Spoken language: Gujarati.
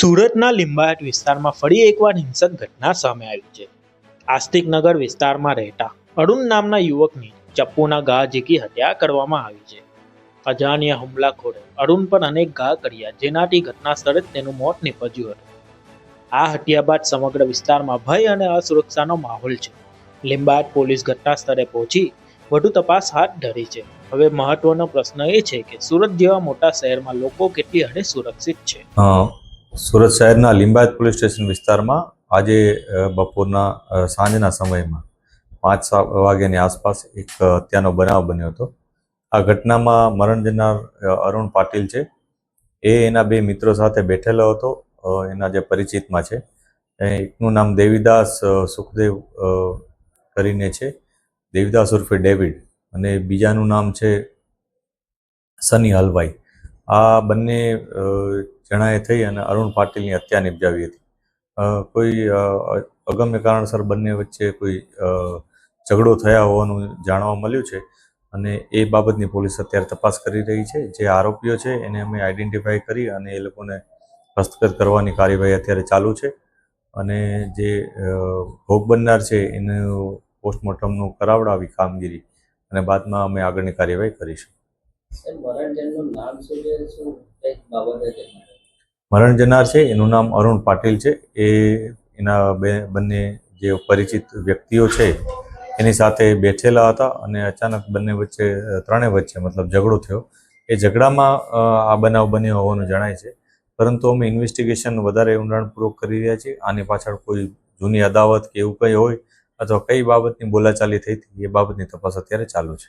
સુરતના લિંબાયત વિસ્તારમાં ફરી એકવાર હિંસક ઘટના સામે આવી છે. આસ્તિકનગર વિસ્તારમાં રહેતા અરુણ નામના યુવકની ચપ્પુના ઘા ઝીકી હત્યા કરવામાં આવી છે. અજાણ્યા હુમલાખોરે અરુણ પર અનેક ઘા કર્યા, જેનાથી ઘટના સ્થળે જ તેનું મોત નીપજ્યું હતું. આ હત્યા બાદ સમગ્ર વિસ્તારમાં ભય અને અસુરક્ષાનો માહોલ છે. લિંબાયત પોલીસ ઘટના સ્થળે પહોંચી વધુ તપાસ હાથ ધરી છે. હવે મહત્વનો પ્રશ્ન એ છે કે સુરત જેવા મોટા શહેરમાં લોકો કેટલી હદે સુરક્ષિત છે? સુરત શહેરના લિંબાયત પોલીસ સ્ટેશન વિસ્તારમાં આજે બપોરના સાંજના સમયમાં પાંચ સાત વાગ્યાની આસપાસ એક હત્યાનો બનાવ બન્યો હતો. આ ઘટનામાં મરણ જનાર અરુણ પાટીલ છે. એ એના બે મિત્રો સાથે બેઠેલો હતો એના જે પરિચિતમાં છે. એકનું નામ દેવીદાસ સુખદેવ કરીને છે. દેવીદાસ ઉર્ફે ડેવિડ અને બીજાનું નામ છે સની હલવાઈ. આ બંને જણાએ થઈ અને અરુણ પાટીલની હત્યા નિપજાવી હતી. કોઈ અગમ્ય કારણસર બંને વચ્ચે કોઈ ઝઘડો થયા હોવાનું જાણવા મળ્યું છે અને એ બાબતની પોલીસ અત્યારે તપાસ કરી રહી છે. જે આરોપીઓ છે એને અમે આઈડેન્ટિફાઈ કરી અને એ લોકોને હસ્તગત કરવાની કાર્યવાહી અત્યારે ચાલુ છે અને જે ભોગ બનનાર છે એનું પોસ્ટમોર્ટમનું કરાવડાવી કામગીરી અને બાદમાં અમે આગળની કાર્યવાહી કરીશું. મરણ જનાર છે, એનું નામ અરુણ પાટીલ છે. એ એના બે, બંને જે પરિચિત વ્યક્તિઓ છે, એની સાથે બેઠેલા હતા અને અચાનક બંને વચ્ચે ત્રણેય વચ્ચે મતલબ ઝઘડો થયો. એ ઝઘડામાં આ બનાવ બન્યો હોવાનું જણાય છે. પરંતુ અમે ઇન્વેસ્ટિગેશન વધારે ઊંડાણપૂર્વક કરી રહ્યા છીએ. આની પાછળ કોઈ જૂની અદાવત કે એવું કંઈ હોય અથવા કઈ બાબતની બોલાચાલી થઈ હતી, એ બાબતની તપાસ અત્યારે ચાલુ છે.